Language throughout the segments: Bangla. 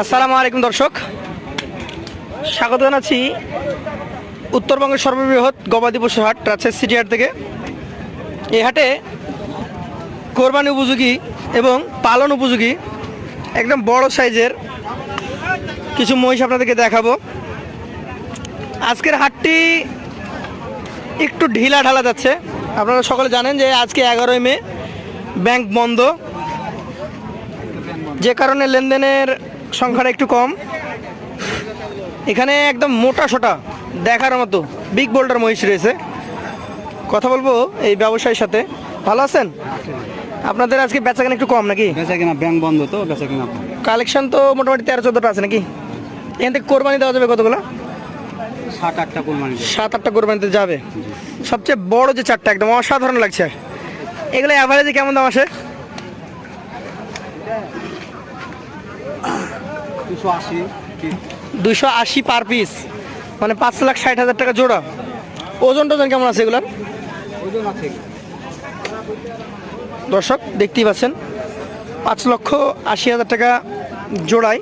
আসসালামু আলাইকুম দর্শক। স্বাগত জানাচ্ছি উত্তরবঙ্গের সর্ববৃহৎ গবাদি পশু হাট রাজশাহী সিটি হাট থেকে। এই হাটে কোরবানি উপযোগী এবং পালন উপযোগী একদম বড় সাইজের কিছু মহিষ আপনাদেরকে দেখাবো। আজকের হাটটি একটু ঢিলা ঢালা যাচ্ছে। আপনারা সকলে জানেন যে আজকে এগারোই মে, ব্যাংক বন্ধ। যে কারণে লেনদেনের সংখ্যাটা একটু কম। এখানে একদম মোটা সোটা দেখার মতো বিগ বোল্ডার মহিষ রয়েছে। কথা বলব এই ব্যবসায়ীর সাথে। ভালো আছেন? আপনাদের আজকে বেচাকেনা একটু কম নাকি? বেচা কিনা ব্যাংক বন্ধ তো বেচা কিনা। কালেকশন তো মোটামুটি তেরো চোদ্দোটা আছে নাকি? এখান থেকে কোরবানি দেওয়া যাবে কতগুলো? ষাট আটটা কোরবানি সাত আটটা কোরবানিতে যাবে। সবচেয়ে বড় যে চারটা একদম অসাধারণ লাগছে। এগুলো অ্যাভারেজে কেমন দাম আসে? দুশো আশি পার পিস। মানে পাঁচ লাখ ষাট হাজার টাকা জোড়া। ওজন টোজন কেমন আছে এগুলার? দর্শক দেখতেই পাচ্ছেন পাঁচ লক্ষ আশি হাজার টাকা জোড়ায়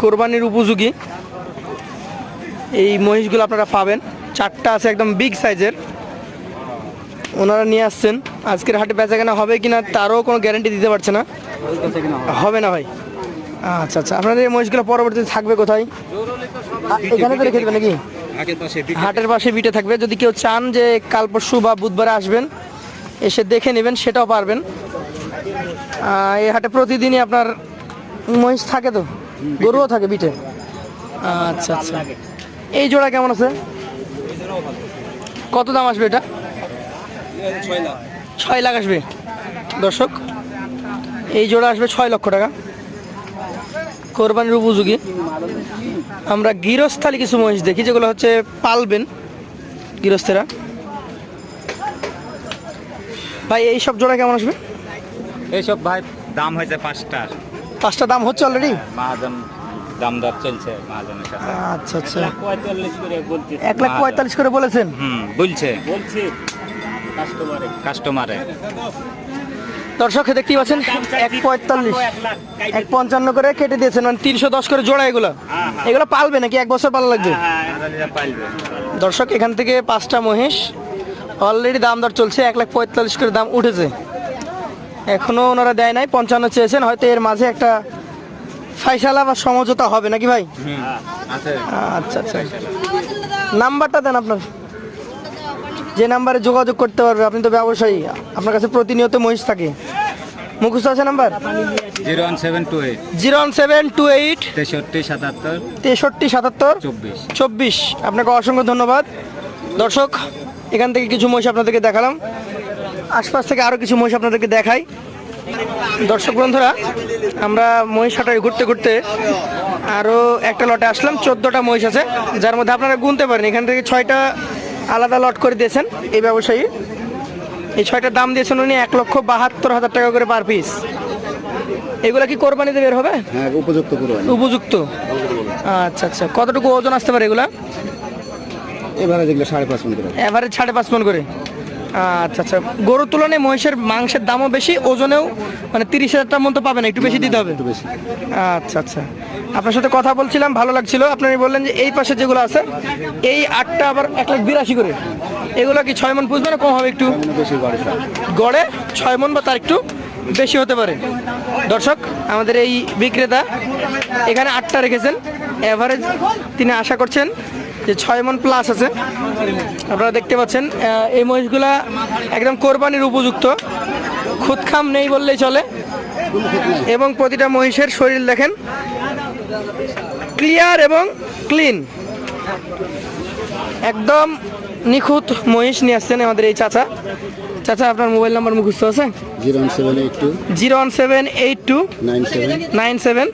কোরবানির উপযোগী। এই মহিষগুলো আপনারা পাবেন। চারটা আছে একদম বিগ সাইজের ওনারা নিয়ে আসছেন। আজকের হাটে বেচা কেনা হবে কিনা তারও কোনো গ্যারেন্টি দিতে পারছে না। হবে না ভাই। আচ্ছা আচ্ছা। আপনাদের এই মহিষগুলো পরবর্তীতে থাকবে কোথায়? এখানে তো রেখে দেবে নাকি? হাটের পাশে বিটে থাকবে। যদি কেউ চান যে কাল পরশু বা বুধবারে আসবেন এসে দেখে নেবেন সেটাও পারবেন। এই হাটে প্রতিদিনই আপনার মহিষ থাকে তো? গরুও থাকে বিটে? আচ্ছা আচ্ছা। এই জোড়া কেমন আছে? কত দাম আসবে এটা? ছয় লাখ আসবে। দর্শক এই জোড়া আসবে ছয় লক্ষ টাকা। কোরবানির উপযোগী। আমরা গৃহস্থালি কিছু মহিষ দেখি যেগুলো হচ্ছে পালবেন গৃহস্থেরা। ভাই এই সব জোড়া কেমন আসবে? এইসব ভাই দাম হয়েছে পাঁচটার পাঁচটা দাম হচ্ছে অলরেডি মাহাজন দাম দর চলছে মাহাজনের সাথে। আচ্ছা আচ্ছা। পঁয়তাল্লিশ করে বলছে। এক লাখ পঁয়তাল্লিশ করে বলেছেন? হুম বলছে। বলছি। কাস্টমারে। কাস্টমারে। দর্শক দেখতেই পাচ্ছেন, এক পঁয়তাল্লিশ, এক পঞ্চান্ন করে কেটে দিয়েছেন মানে তিনশো দশ করে জোড়া এগুলো। এগুলো পালবে নাকি? এক বছর পালা লাগবে? দর্শক, এখান থেকে পাঁচটা মহিষ অলরেডি দাম দর চলছে, এক লাখ পঁয়তাল্লিশ করে দাম উঠেছে। এখনও ওনারা দেয় নাই, পঞ্চান্ন চেয়েছেন, হয়তো এর মাঝে একটা ফাইসালা বা সমঝোতা হবে, নাকি ভাই? আচ্ছা আচ্ছা। নাম্বারটা দেন আপনার। যে নাম্বারে যোগাযোগ করতে পারবে, আপনি তো ব্যবসায়ী, আপনার কাছে প্রতিনিয়ত মহিষ থাকে। মুখস্থ আছে number? Zero one seven two eight. Zero one seven two eight. তেষট্টি সাতাত্তর। তেষট্টি সাতাত্তর। চব্বিশ। চব্বিশ। আপনাকে অসংখ্য ধন্যবাদ। দর্শক এখান থেকে কিছু মহিষ আপনাদেরকে দেখালাম। আশপাশ থেকে আরও কিছু মহিষ আপনাদেরকে দেখাই। দর্শক বন্ধুরা আমরা মহিষ হাটায় ঘুরতে ঘুরতে আরও একটা লটে আসলাম। চোদ্দোটা মহিষ আছে যার মধ্যে আপনারা গুনতে পারেন। এখান থেকে ছয়টা আলাদা লট করে দিয়েছেন এই ব্যবসায়ী। এই ছয়টার দাম দিয়েছেন উনি এক লক্ষ বাহাত্তর হাজার টাকা করে পার পিস এগুলো কি কোরবানিতে বের হবে? হ্যাঁ উপযুক্ত উপযুক্ত? আচ্ছা আচ্ছা। কতটুকু ওজন আসতে পারে এগুলা? এবারে দেখলে সাড়ে পাঁচ মন করে। এভারেজ সাড়ে পাঁচ মন করে। আচ্ছা আচ্ছা। গরুর তুলনায় মহিষের মাংসের দামও বেশি ওজনেও মানে তিরিশ হাজার টাকার মতো পাবেন একটু বেশি দিতে হবে। আচ্ছা আচ্ছা। আপনার সাথে কথা বলছিলাম ভালো লাগছিল। আপনি বললেন যে এই পাশে যেগুলো আছে এই আটটা আবার এক লাখ বিরাশি করে। এগুলো কি ছয় মন পুষবে না কম হবে একটু? গড়ে ছয় মন বা তার একটু বেশি হতে পারে। দর্শক আমাদের এই বিক্রেতা এখানে আটটা রেখেছেন। অ্যাভারেজ তিনি আশা করছেন যে ছয় মন প্লাস আছে। আপনারা দেখতে পাচ্ছেন এই মহিষগুলা একদম কোরবানির উপযুক্ত। খুদখাম নেই বললেই চলে। এবং প্রতিটা মহিষের শরীর দেখেন ক্লিয়ার এবং ক্লিন একদম নিখুঁত মহিষ নিয়ে আসছেন আমাদের এই চাচা। চাচা আপনার মোবাইল নাম্বার মুখস্থ আছে? Zero one seven eight two. Zero one seven eight two nine seven.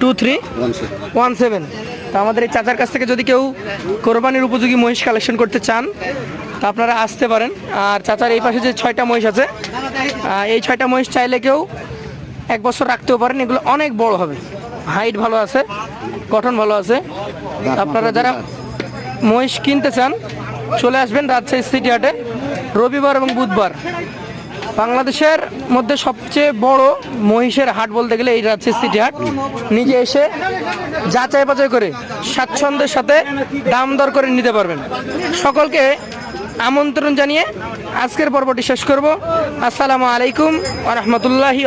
Two three. One seven. তো আমাদের এই চাচার কাছ থেকে যদি কেউ কোরবানির উপযোগী মহিষ কালেকশন করতে চান তা আপনারা আসতে পারেন। আর চাচার এই পাশে যে ছয়টা মহিষ আছে এই ছয়টা মহিষ চাইলে কেউ এক বছর রাখতেও পারেন। এগুলো অনেক বড় হবে। হাইট ভালো আছে গঠন ভালো আছে। আপনারা যারা মহিষ কিনতে চান, চলে আসবেন রাজশাহী সিটি হাটে রবিবার এবং বুধবার। বাংলাদেশের মধ্যে সবচেয়ে বড় মহিষের হাট বলতে গেলে এই রাজশাহী সিটি হাট। নিজে এসে যাচাই বাছাই করে স্বাচ্ছন্দ্যের সাথে দাম দর করে নিতে পারবেন। সকলকে আমন্ত্রণ জানিয়ে আজকের পর্বটি শেষ করব। আসসালামু আলাইকুম আ রহমতুল্লাহি